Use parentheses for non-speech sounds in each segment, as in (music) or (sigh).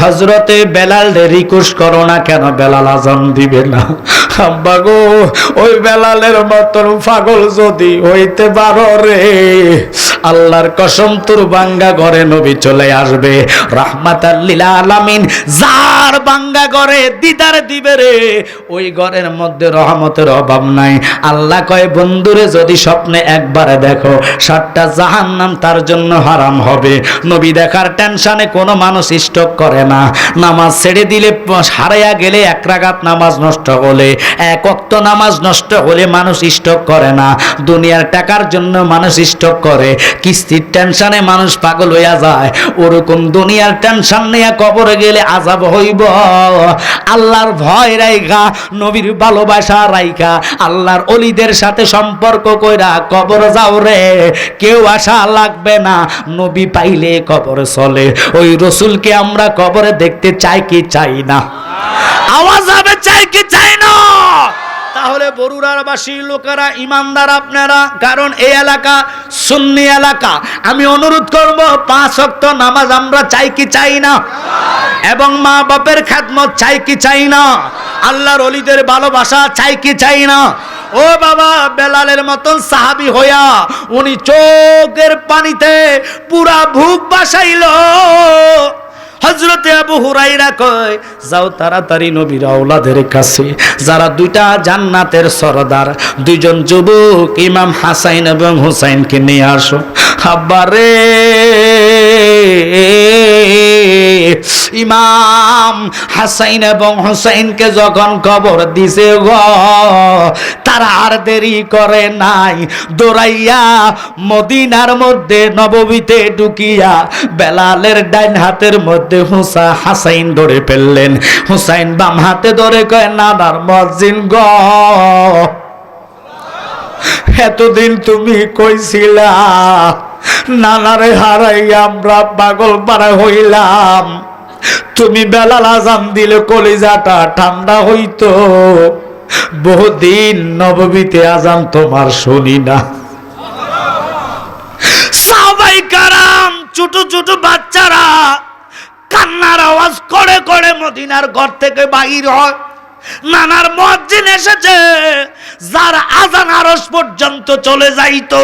হজরতে বেলাল রিকোয়েস্ট করো না কেন? বেলাল আজান দিবে না। আব্বা গো, ওই বেলালের মতন পাগল যদি হইতে পারো রে। আল্লাহর কসম, তোর বাঙ্গা ঘরে নবী চলে আসবে। রাহমাত আলামিন, যার বাঙ্গা ঘরে দিদার দিবে রে। ওই ঘরের মধ্যে রহমতের অভাব নাই। আল্লাহ কয়, বন্ধুরে, যদি স্বপ্নে একবারে দেখো, সাতটা জাহান্নাম তার জন্য হারাম হবে। নবী দেখার টেনশনে কোনো মানুষ স্টক করে না। নামাজ ছেড়ে দিলে হারাইয়া গেলে এক রাগাত নামাজ নষ্ট হলে, এক অক্ত নামাজ নষ্ট হলে মানুষ স্টক করে না। দুনিয়ার টাকার জন্য মানুষ স্টক করে। কিস্তির টেনশনে মানুষ পাগল হইয়া যায়। ওরকম দুনিয়ার টেনশন নিয়ে কবরে গেলে আজাব হইব। আল্লাহর ভয় রাইখা, নবীর ভালোবাসা রাইখা, আল্লাহর অলিদের সাথে সম্পর্ক কইরা কবর যাও রে। কেউ আশা লাগবে না, নবী পাইলে কবর চলে। ওই রসুলকে আমরা কবরে দেখতে চাই কি চাই না? আওয়াজ হবে চাই কি চাই না? তাহলে বরুড়ার বাসী লোকেরা, ইমানদার আপনারা, কারণ এই এলাকা সুন্নি এলাকা। আমি অনুরোধ করব, পাঁচ অক্ত নামাজ আমরা চাই কি চাই না? এবং মা বাপের খ্যাতমত চাই কি চাই না? আল্লাহর অলিদের ভালোবাসা চাই কি চাই না? ও বাবা, বেলালের মতন সাহাবি হইয়া উনি চোখের পানিতে পুরা ভুক বাসাইলো। হজরতে আবু হুরাইরা কয়, যাও তাড়াতাড়ি নবীর আওলাদের কাছে। যারা দুইটা জান্নাতের সরদার, দুইজন যুবক, ইমাম হাসাইন এবং হুসাইনকে নিয়ে আসো। আব্বারে ইমাম হাসাইন এবং হুসাইনকে যখন খবর দিছে গ, তারা আর দেরি করে নাই। দৌড়াইয়া মদিনার মধ্যে, নববীতে ঢুকিয়া বেলালের ডাইন হাতের মধ্যে হুসা হাসাইন ধরে ফেললেন। হুসাইন বাম হাতে ধরে কয় নানার মসজিদ গ, এতদিন তুমি কইছিলা নানারে হারাই আমরা পাগল পাড়া হইলাম। তুমি বেলাল আজান দিলে কলিজাটা ঠান্ডা হইতো। বহুদিন নববীতে আজান তোমার শুনি না। সাবাই কারাম, ছোট ছোট বাচ্চারা কান্নার আওয়াজ করে করে মদিনার ঘর থেকে বাহির হয়। নানার মসজিদ এসেছে, যার আজান আরস পর্যন্ত চলে যাইতো।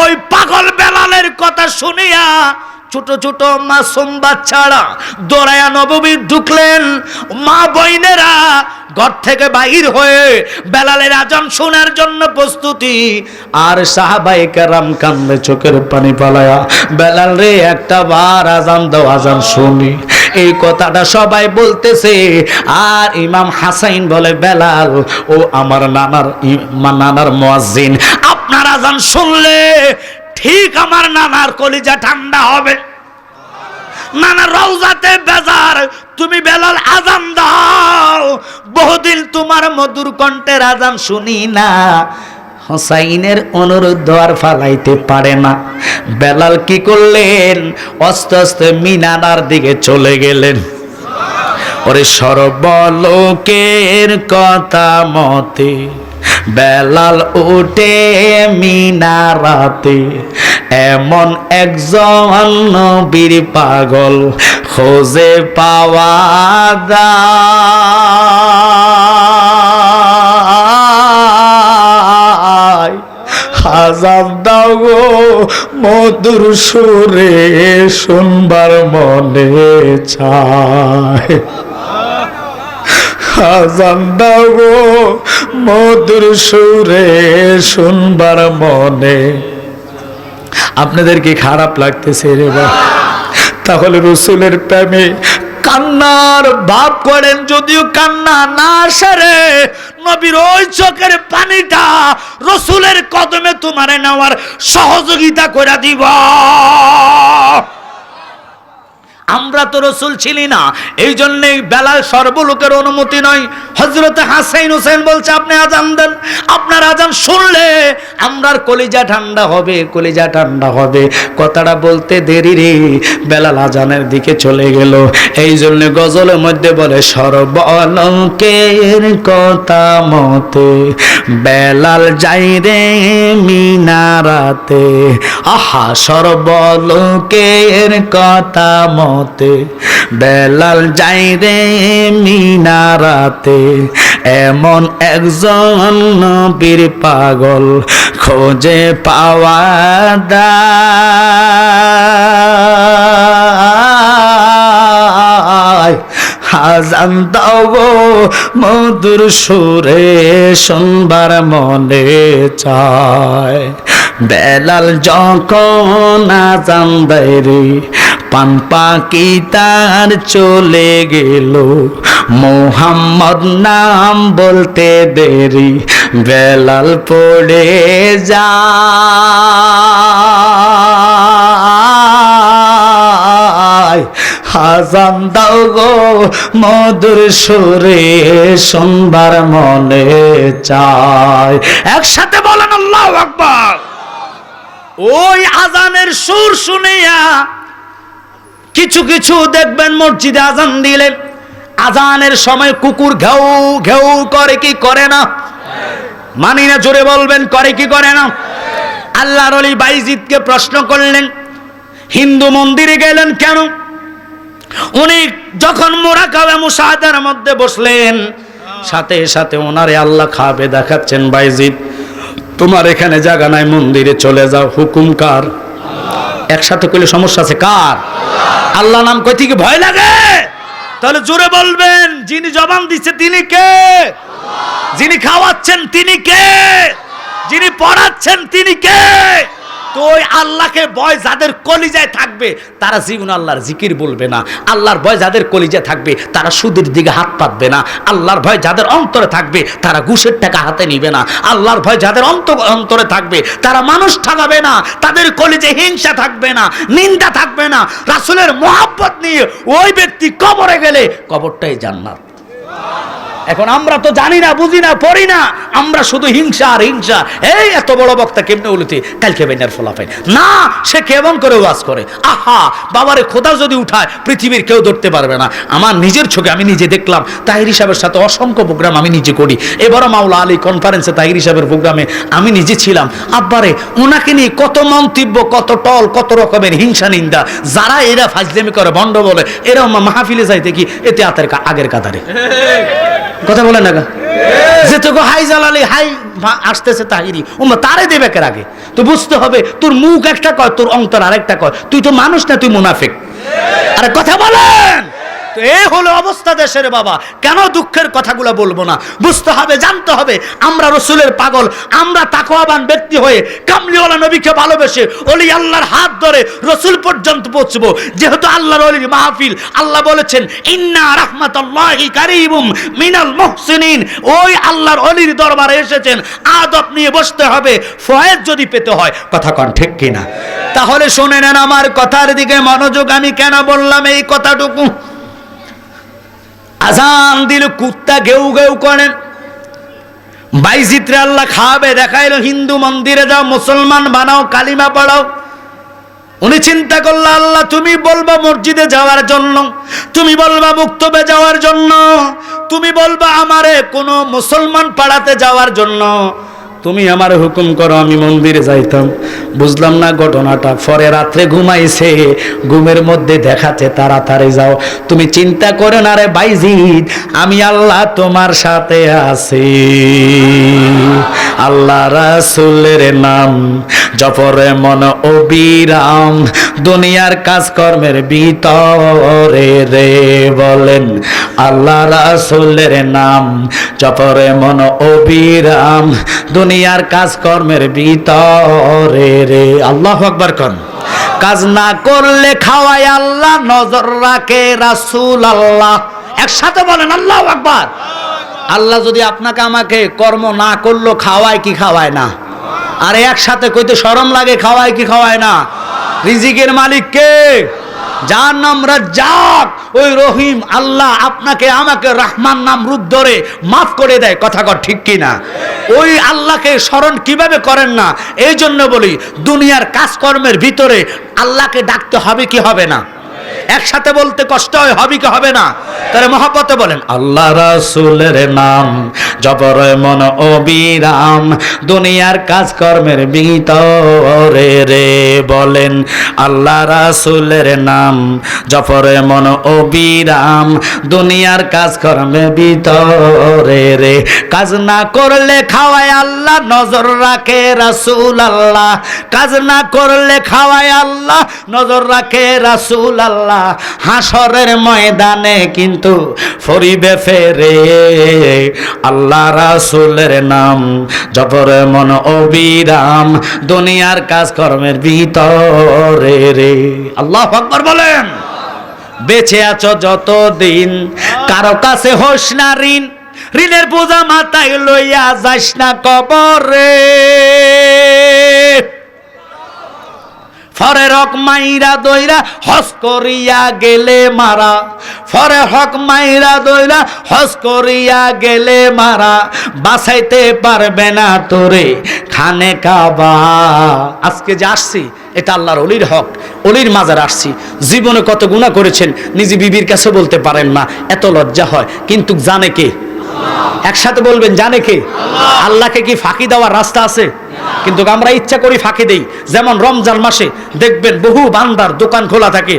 ওই পাগল বেলালের কথা শুনিয়া ছোট ছোট মাসুম বাচ্চারা দৌড়ায়া নববী ঢুকলেন। মা বইনেরা ঘর থেকে বাহির হয়ে বেলালের আজান শোনার জন্য প্রস্তুতি। আর সাহাবাই কেরাম কান্দে চোখের পানি পালায়া, বেলাল রে, একটা বার আজান দাও, আজান শুনি। এই কথাটা সবাই বলতেছে। আর ইমাম হাসাইন বলে, বেলাল, ও আমার নানার নানার মুয়াজ্জিন আপনার আজান শুনলে ঠিক আমার নানার কলিজা ঠান্ডা হবে। নানা রওজাতে বেজার, তুমি বেলাল আজান দাও। বহুদিন তোমার মধুর কণ্ঠের আজান শুনি না। হোসাইনের অনুরোধ আর ফালাইতে পারে না। বেলাল কি করলেন? আস্তে আস্তে মিনানার দিকে চলে গেলেন। ওরে সর্বলোকের কথা মতে বেলাল উঠে মিনারাতে, এমন একজন নবীর পাগল খোঁজে পাওয়া যায়। হাজার দাও গো মধুর সুরে শুনবার মনে চায়। হাজার দাও মধুর সুরে শুনবার মনে। আপনাদের কি খারাপ লাগতেছে রে বা তাহলে রসুলের প্রেমে কান্নার ভাব করেন, যদিও কান্না না সারে নবীর ওই চোখের পানিটা রসুলের কদমে তোমারে নেওয়ার সহযোগিতা করে দিব। আমরা তো রসুল ছিলি না। এই জন্যে বেলাল সর্বলোকের অনুমতি নয়। হজরত হাসাইন হোসেন বলছে, আপনি আজান দেন। আপনার আজান শুনলে আমরার কলিজা ঠান্ডা হবে, কলিজা ঠান্ডা হবে। কথাটা বলতে দেরি রে। বেলাল আজানের দিকে চলে গেল। এই জন্য গজলের মধ্যে বলে সর্বলোকের কথা মতে বেলাল যাই রে মিনারাতে। আহা সর্বলোকের কথা মতে মতে, বেলাল যাই রে মিনারাতে, এমন একজন নবীর পাগল খোঁজে পাওয়া দায় হাজান দাও মধুর সুরে শুনবার মনে চায়। বেলাল যখন আজান দেয় পান পাকি তার চলে গেল? মোহাম্মদ নাম বলতে দেরি, বেলাল পড়ে যায় হাজান দাও গো মধুর সুরে সোমবার মনে চায়। একসাথে বলেন আল্লাহ আকবার। ওই আজানের সুর শুনিয়া কিছু কিছু দেখবেন, মসজিদে আজান দিলেন আজানের সময় কুকুর ঘেউ ঘেউ করে কি করে না? মানি না, জোরে বলবেন, করে কি করে না? আল্লাহর অলি বাইজিদকে প্রশ্ন করলেন, হিন্দু মন্দিরে গেলেন কেন? উনি যখন মোরা কাবে মুসাহাদার মধ্যে বসলেন, সাথে সাথে ওনারে আল্লাহ খাবে দেখাচ্ছেন, বাইজিদ, তোমার এখানে জায়গা নাই মন্দিরে চলে যাও, হুকুম কার? একসাথে করলে সমস্যা আছে কার? আল্লাহ নাম কই থেকে ভয় লাগে? তাহলে জোরে বলবেন, যিনি জবান দিচ্ছে তিনি কে? যিনি খাওয়াচ্ছেন তিনি কে? যিনি পড়াচ্ছেন তিনি কে? তো ওই আল্লাহকে ভয় যাদের কলিজায় থাকবে, তারা জীবন আল্লাহর জিকির বলবে না। আল্লাহর ভয় যাদের কলিজায় থাকবে, তারা সুদের দিকে হাত পাতবে না। আল্লাহর ভয় যাদের অন্তরে থাকবে, তারা ঘুষের টাকা হাতে নিবে না। আল্লাহর ভয় যাদের অন্ত, অন্তরে থাকবে, তারা মানুষ ঠকাবে না। তাদের কলিজে হিংসা থাকবে না, নিন্দা থাকবে না। রাসূলের মোহাব্বত নিয়ে ওই ব্যক্তি কবরে গেলে কবরটাই জান্নাত। এখন আমরা তো জানি না, বুঝি না, পড়ি না। আমরা শুধু হিংসা আর হিংসা। এই এত বড় বক্তা কেমনে উলুতে? কালকে বেনার ফলাফাই না, সে কেমন করে ওয়াজ করে? আহা, বাবারে খোদা যদি উঠায়, পৃথিবীর কেউ ধরতে পারবে না। আমার নিজের চোখে আমি নিজে দেখলাম। তাহির হিসাবের সাথে অসংখ্য প্রোগ্রাম আমি নিজে করি। এবারও মাওলা আলী কনফারেন্সে তাহির হিসাবের প্রোগ্রামে আমি নিজে ছিলাম। আব্বারে, ওনাকে নিয়ে কত মন্তব্য, কত টল, কত রকমের হিংসা নিন্দা। যারা এরা ফাজলেমি করে ভণ্ড বলে, এরা মাহফিলে যাইতে কি? এতে আতের আগের কাতারে। কথা বলে না তোকে হাই জ্বালালে হাই আসতেছে তাহিরি উমা তারে দেবে কে আগে তো বুঝতে হবে, তোর মুখ একটা কয়, তোর অন্তর আরেকটা কয়। তুই তো মানুষ না, তুই মুনাফিক। আরে কথা বলেন! তো হলো অবস্থা দেশের বাবা। কেন দুঃখের কথাগুলো বলব না? বুঝতে হবে, জানতে হবে, আমরা রসুলের পাগল, আমরা তাকওয়াবান ব্যক্তি হয়ে কামলিওয়ালা নবীকে ভালোবেসে অলি আল্লাহর হাত ধরে রসুল পর্যন্ত যেহেতু আল্লাহর অলির মাহফিল, আল্লাহ বলেছেন, ইন্না কারিবুম মিনাল ওই আল্লাহর অলির দরবারে এসেছেন, আদব নিয়ে বসতে হবে, ফয়েজ যদি পেতে হয়। কথা কন ঠিক কিনা? তাহলে শুনে নেন আমার কথার দিকে মনোযোগ আমি কেন বললাম এই কথাটুকু? আজান দিল কুত্তা গেউ গেউ করেন। বাইজিত্রে আল্লাহ খাবে, দেখাইলো, হিন্দু মন্দিরে যাও, মুসলমান বানাও, কালিমা পড়াও। উনি চিন্তা করল, আল্লাহ, তুমি বলবা মসজিদে যাওয়ার জন্য, তুমি বলবা মুক্তবে যাওয়ার জন্য, তুমি বলবা আমারে কোনো মুসলমান পাড়াতে যাওয়ার জন্য। তুমি আমার হুকুম করো, আমি মন্দিরে যাইতাম। বুঝলাম না ঘটনাটা। পরে রাত্রে ঘুমাইছে, ঘুমের মধ্যে দেখাচ্ছে, তাড়াতাড়ি যাও। তুমি চিন্তা করো না রে বাইজিদ আমি আল্লাহ তোমার সাথে আছি। আল্লাহ রাসুলের নাম জপরে মন অবিরাম, দুনিয়ার কাজকর্মের ভিতরে রে বলেন আল্লাহ রাসুলের নাম। জপরে মন অবিরাম, দুনিয়ার কাজকর্মের ভিতরে রে। আল্লাহ আকবার কন। কাজ না করলে খাওয়ায় আল্লাহ, নজর রাখে রাসুল আল্লাহ একসাথে বলেন আল্লাহ আকবার। আল্লাহ যদি আপনাকে আমাকে কর্ম না করল, খাওয়ায় কি খাওয়ায় না? আরে একসাথে কইতে শরম লাগে, খাওয়ায় কি খাওয়ায় না? রিজিকের মালিক কে? যার নাম রাজ্জাক। ওই রহিম আল্লাহ আপনাকে, আমাকে রহমান নাম রূপ ধরে মাফ করে দেয়। কথা কর ঠিক কি না? ওই আল্লাহকে স্মরণ কীভাবে করেন না? এই জন্য বলি, দুনিয়ার কাজকর্মের ভিতরে আল্লাহকে ডাকতে হবে কি হবে না? একসাথে বলতে কষ্ট হয়, হবে কি হবে না। তাহলে মহাপতে বলেন, আল্লাহ রাসূলের নাম, জবর মন অবিরাম, দুনিয়ার কাজকর্মের ভিতরে রে। বলেন, আল্লাহ রাসুলের নাম জফরে মন অবিরাম, দুনিয়ার কাজকর্মের ভিতরে রে। কাজ না করলে খাওয়ায় আল্লাহ, নজর রাখে রাসুল আল্লাহ কাজ না করলে খাওয়ায় আল্লাহ, নজর রাখে রাসুল আল্লাহ হাসরের ময়দানে কিন্তু ফরিবে ফেরে। আল্লাহ রাসুলের নাম জপর মন অবিরাম, দুনিয়ার কাজকর্মের ভিতরে রে। আল্লাহ আকবর বলেন, বেঁচে আছো যতদিন, কারও কাছে হোস না ঋণ, ঋণের বোঝা মাথায় লইয়া যাস না কবরে। ফরে হক মাইরা দইরা, হস করিয়া গেলে মারা। ফরে হক মাইরা দইরা, হস করিয়া গেলে মারা। বাঁচাইতে পারবে না তোরে খানে কাবা। আজকে যে আসছি, এটা আল্লাহর অলির হক, অলির মাজার আসছি। জীবনে কত গুণা করেছেন, নিজে বিবির কাছে বলতে পারেন না, এত লজ্জা হয়। কিন্তু জানে কে? একসাথে বলবেন, জানে কে? আল্লাহকে কি ফাঁকি দেওয়ার রাস্তা আছে? কিন্তু আমরা ইচ্ছা করি ফাঁকি দেই। যেমন রমজান মাসে দেখবেন বহু বান্দার দোকান খোলা থাকে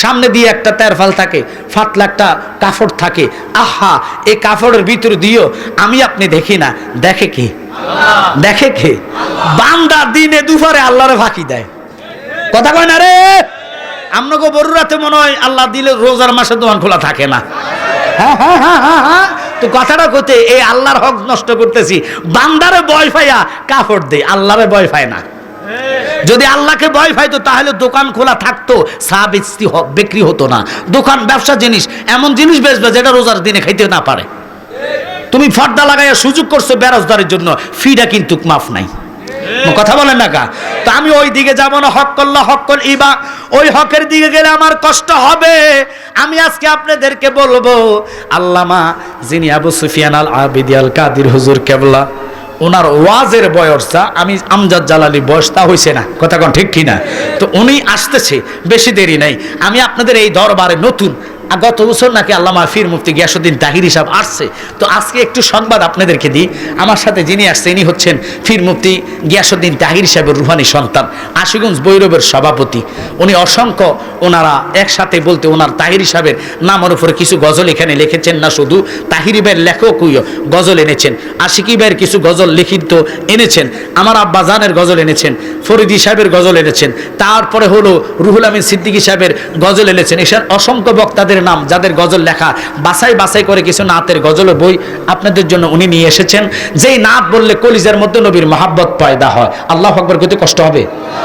সামনে দিয়ে একটা তেরফাল থাকে, ফাতলা একটা কাপড় থাকে। আহা, এই কাপড়ের ভিতরে দিও আমি আপনি দেখি না, দেখে কে? দেখে কে? বান্দা দিনে দুপুরে আল্লাহরে ফাঁকি দেয়। কথা কয় না রে? আপনাকে বড় রাতে মনে হয় আল্লাহ দিলে রোজার মাসে দোকান খোলা থাকে না। হ্যাঁ হ্যাঁ হ্যাঁ হ্যাঁ হ্যাঁ। তো কথাটা কইতে, এই আল্লাহর হক নষ্ট করতেছি। বান্দারে বয় ফাইয়া কাপড় দে আল্লাহরে বয় ফায় না। যদি আল্লাহকে ভয় পাইতো, তাহলে দোকান খোলা থাকতো চা বেচতি বিক্রি হতো না। দোকান, ব্যবসা জিনিস, এমন জিনিস বেচবে যেটা রোজার দিনে খাইতে না পারে। তুমি ফর্দা লাগাইয়া সুযোগ করছ বেরোজগারের জন্য ফিটা কিন্তু মাফ নাই। কথা বলেন না কা তো আমি ওই দিকে যাব না, হক করলে, হক কর, ইবা ওই হকের দিকে গেলে আমার কষ্ট হবে। আমি আজকে আপনাদেরকে বলব, আল্লামা যিনি আবু সুফিয়ান আল আবিদি আল কাদির হুজুর কেবলা, ওনার ওয়াজের বয়সটা, আমি আমজাদ জালালি বয়সটা হয়েছে না। কথা কন ঠিক কিনা? তো উনি আসতেছে, বেশি দেরি নাই। আমি আপনাদের এই দরবারে নতুন আর গত বছর নাকি আল্লামা ফির মুফতি গিয়াসুদ্দিন তাহির হিসাব আসছে। তো আজকে একটু সংবাদ আপনাদেরকে দিই। আমার সাথে যিনি আসছে, ইনি হচ্ছেন ফির মুফতি গিয়াসুদ্দিন তাহির সাহেবের রুহানি সন্তান আশিগঞ্জ বৈরবের সভাপতি। উনি অসংখ্য ওনারা একসাথে বলতে ওনার তাহির সাহেবের নামের উপরে কিছু গজল এখানে লিখেছেন না শুধু, তাহিরি ভাইয়ের লেখকইও গজল এনেছেন, আশিকি ভাইয়ের কিছু গজল লিখিত এনেছেন, আমার আব্বা জানের গজল এনেছেন, ফরিদি সাহেবের গজল এনেছেন, তারপরে হলো রুহুল আমিন সিদ্দিকী সাহেবের গজল এনেছেন, এসব অসংখ্য বক্তাদের নাম, যাদের গজল লেখা, বাছাই বাছাই করে কিছু নাতের গজলের বই আপনাদের জন্য উনি নিয়ে এসেছেন। যেই নাত বললে কলিজার মধ্যে নবীর মহাব্বত পয়দা হয়। আল্লাহ আকবর করতে কষ্ট হবে?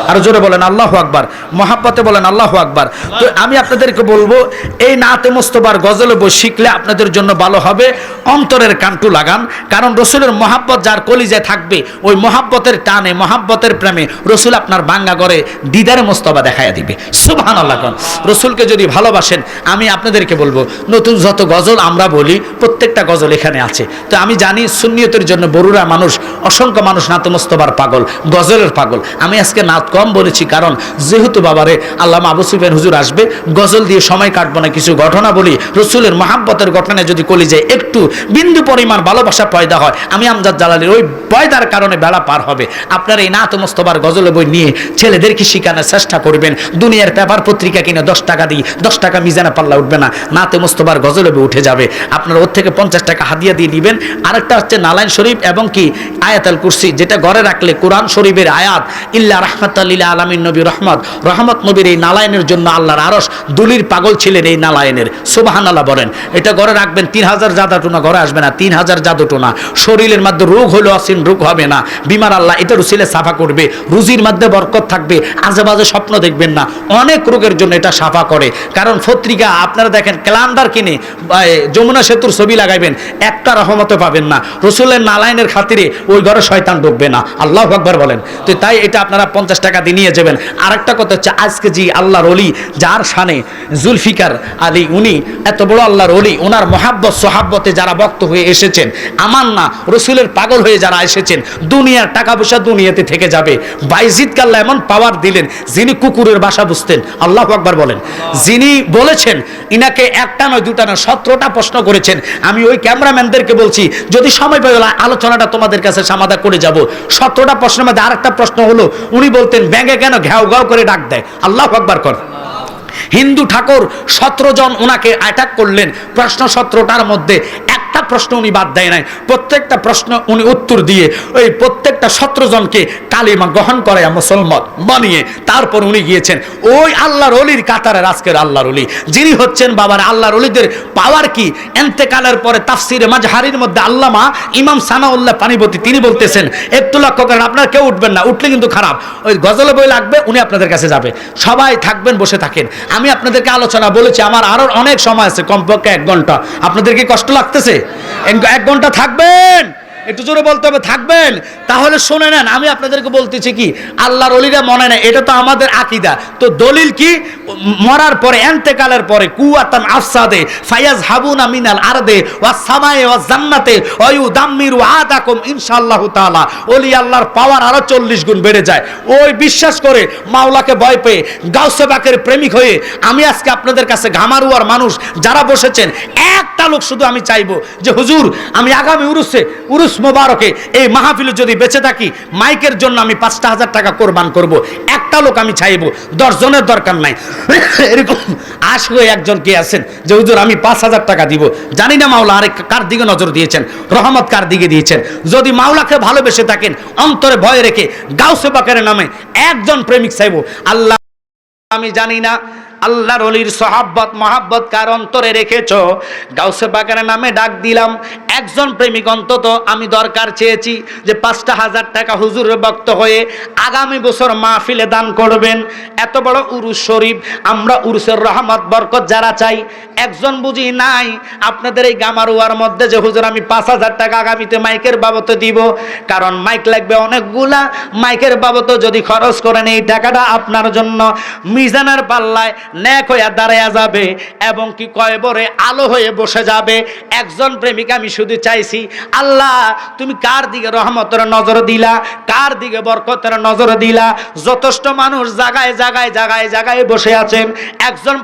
আরও জোরে বলেন, আল্লাহ আকবার। মহাব্বতে বলেন, আল্লাহ আকবার। তো আমি আপনাদেরকে বলব, এই নাতে মোস্তবার গজল বই শিখলে আপনাদের জন্য ভালো হবে। অন্তরের কান্টু লাগান। কারণ রসুলের মহাব্বত যার কলিজায় থাকবে, ওই মহাব্বতের টানে, মহাব্বতের প্রেমে রসুল আপনার বাঙ্গা করে দিদারে মোস্তবা দেখাইয়া দিবে। সুবহান আল্লাহ রসুলকে যদি ভালোবাসেন, আমি আপনাদেরকে বলব, নতুন যত গজল আমরা বলি, প্রত্যেকটা গজল এখানে আছে। তো আমি জানি সুন্নিয়তের জন্য বড়ুরা মানুষ, অসংখ্য মানুষ নাতমস্তবার পাগল, গজলের পাগল। আমি আজকে নাত কম বলেছি কারণ যেহেতু বাবারে আল্লাহ আবু সুফিয়ান হুজুর আসবে, গজল দিয়ে সময় কাটবো না, কিছু ঘটনা বলি, রসুলের মহাব্বতের ঘটনায় যদি কলি যায় একটু বিন্দু পরিমাণ ভালোবাসা পয়দা হয়, আমি আমজাদ জালালির ওই পয়দার কারণে বেলা পার হবে। আপনার এই নাত মোস্তবার গজল বই নিয়ে ছেলেদেরকে শিখানোর চেষ্টা করবেন, দুনিয়ার পেপার পত্রিকা কিনে দশ টাকা দিই, দশ টাকা মিজানা পাল্লা উঠবে না। নাতে মোস্তবার গজলে বই উঠে যাবে। আপনার ওর থেকে পঞ্চাশ টাকা হাদিয়া দিয়ে দিবেন। আরেকটা হচ্ছে নালাইন শরীফ এবং কি? আয়াতাল কুরসি, যেটা ঘরে রাখলে কোরআন শরীফের আয়াত, ইল্লা রাহমাতাল্লিল্লা আলামিন নবী রহমত। রহমত নবীর এই নালায়নের জন্য আল্লাহর আরস দুলির পাগল ছিলেন এই নালায়নের। সুবাহান আল্লাহ বলেন, এটা ঘরে রাখবেন, তিন হাজার জাদা টোনা ঘরে আসবে না, তিন হাজার জাদু টোনা শরীরের মধ্যে রোগ হলো আসিন রোগ হবে না। বিমার আল্লাহ এটা রুসিলে সাফা করবে, রুজির মধ্যে বরকত থাকবে আজে বাজে স্বপ্ন দেখবেন না। অনেক রোগের জন্য এটা সাফা করে, কারণ পত্রিকা আপনারা দেখেন, ক্যালান্ডার কিনে যমুনা সেতুর ছবি লাগাইবেন, একটা রহমতে পাবেন না। রসুলের নালায়নের খাতিরে ওই ঘরে শয়তান ঢুকবে না। আল্লাহ আকবর বলেন। তো তাই এটা আপনারা পঞ্চাশ টাকা দিয়ে নিয়ে যাবেন। আরেকটা কথা হচ্ছে, আজকে জি আল্লাহর অলি যার সানে জুলফিকার আলী, উনি এত বড় আল্লাহর অলি ওনার মহাব্বত, সোহাব্বতে যারা বক্ত হয়ে এসেছেন, আমার না, রসুলের পাগল হয়ে যারা এসেছেন, দুনিয়ার টাকা পয়সা দুনিয়াতে থেকে যাবে। বাইজিদ কাল্লা এমন পাওয়ার দিলেন, যিনি কুকুরের বাসা বুঝতেন। আল্লাহ আকবর বলেন। যিনি বলেছেন ইনাকে একটা নয়, দুটা নয়, সতেরোটা প্রশ্ন করেছেন। আমি ওই ক্যামেরাম্যানদেরকে বলছি, যদি সময় পেয়ে গেলো আলোচনাটা তোমাদের কাছে সমাধা করে যাব। সতেরোটা প্রশ্নের মধ্যে আর একটা প্রশ্ন হলো, উনি বলতেন, ব্যাঙে কেন ঘ্যাও ঘাও করে ডাক দেয়? আল্লাহ আকবার কর। হিন্দু ঠাকুর সতেরো জন ওনাকে অ্যাটাক করলেন। প্রশ্ন সতেরোটার মধ্যে একটা প্রশ্ন উনি বাদ দেয় নাই। প্রত্যেকটা প্রশ্ন উনি উত্তর দিয়ে ওই প্রত্যেকটা সতেরো জনকে কালিমা গ্রহণ করে মুসলমান বানিয়ে তারপর উনি গিয়েছেন। ওই আল্লাহর অলির কাতারের আজকের আল্লাহর অলি। যিনি হচ্ছেন বাবার আল্লাহর অলিদের পাওয়ার কি? এন্তেকালের পরে তাফসিরে মাঝহারির মধ্যে আল্লামা ইমাম সানাউল্লাহ পানিবতী তিনি বলতেছেন, একটু লক্ষ্য করেন, আপনারা কেউ উঠবেন না, উঠলে কিন্তু খারাপ। ওই গজলে বই লাগবে, উনি আপনাদের কাছে যাবে। সবাই থাকবেন, বসে থাকেন। আমি আপনাদেরকে আলোচনা বলেছি, আমার আরও অনেক সময় আছে, কমপক্ষে এক ঘণ্টা। আপনাদেরকে কষ্ট লাগতেছে? এক ঘণ্টা থাকবেন? একটু জোরে বলতে হবে, থাকবেন? তাহলে শুনে নেন, আমি আপনাদেরকে বলতেছি কি, আল্লাহর অলিরা মনে নেয়, এটা তো আমাদের আকিদা। তো দলিল কি? মরার পরে, এন্তেকালের পরে, কুয়াতান আফসাদে ফায়াজ হাবুনা মিনাল আরদে ওয়া সামায়ে ওয়া জান্নাতে ওয়ু দাম্মিরু আদাকুম ইনশাআল্লাহু তাআলা। ওলি আল্লাহর পাওয়ার আরও চল্লিশ গুণ বেড়ে যায়। ওই বিশ্বাস করে মাওলাকে ভয় পেয়ে, গাউসে বাকের প্রেমিক হয়ে, আমি আজকে আপনাদের কাছে ঘামারুয়ার মানুষ যারা বসেছেন, একটা লোক শুধু আমি চাইব যে, হুজুর, আমি আগামী উরুসে, উরুস মোবারকে, এই মাহফিলে যদি বেঁচে থাকি, মাইকের জন্য আমি পাঁচটা হাজার টাকা কোরবান করব। একটা লোক আমি চাইব, দশ জনের দরকার নাই। (coughs) এরকম আশ একজন কে আছেন যে, হুজুর, আমি পাঁচ হাজার টাকা দিব। জানি না মাওলা আরেক কার দিকে নজর দিয়েছেন, রহমত কার দিকে দিয়েছেন। যদি মাওলাকে ভালোবেসে থাকেন, অন্তরে ভয় রেখে গাউসে বাকের নামে একজন প্রেমিক চাইব। আল্লাহ, আমি জানি না আল্লাহর অলির সহাব্বত, মহাব্বত কার অন্তরে রেখেছ। গাউসে বাগানের নামে ডাক দিলাম একজন প্রেমিক, অন্তত আমি দরকার চেয়েছি যে পাঁচটা হাজার টাকা হুজুরের বক্ত হয়ে আগামী বছর মাহফিলে দান করবেন। এত বড় উরুস শরীফ, আমরা উরুসের রহমত, বরকত যারা চাই, একজন বুঝি নাই আপনাদের এই গামারুয়ার মধ্যে যে হুজুর আমি পাঁচ হাজার টাকা আগামীতে মাইকের বাবতে দিব, কারণ মাইক লাগবে অনেকগুলা, মাইকের বাবতে যদি খরচ করেন এই টাকাটা আপনার জন্য মিজানের পাল্লায় ন্যাক হয়ে দাঁড়ায়া যাবে এবং কি কয়বরে আলো হয়ে বসে যাবে। একজন প্রেমিক আমি শুধু চাইছি, আল্লাহ, তুমি কার দিকে রহমতের নজর দিলা? কার দিকে বরকতের নজর দিলা? যথেষ্ট মানুষ জাগায় জাগায় জাগায় জাগায় বসে আছেন। একজন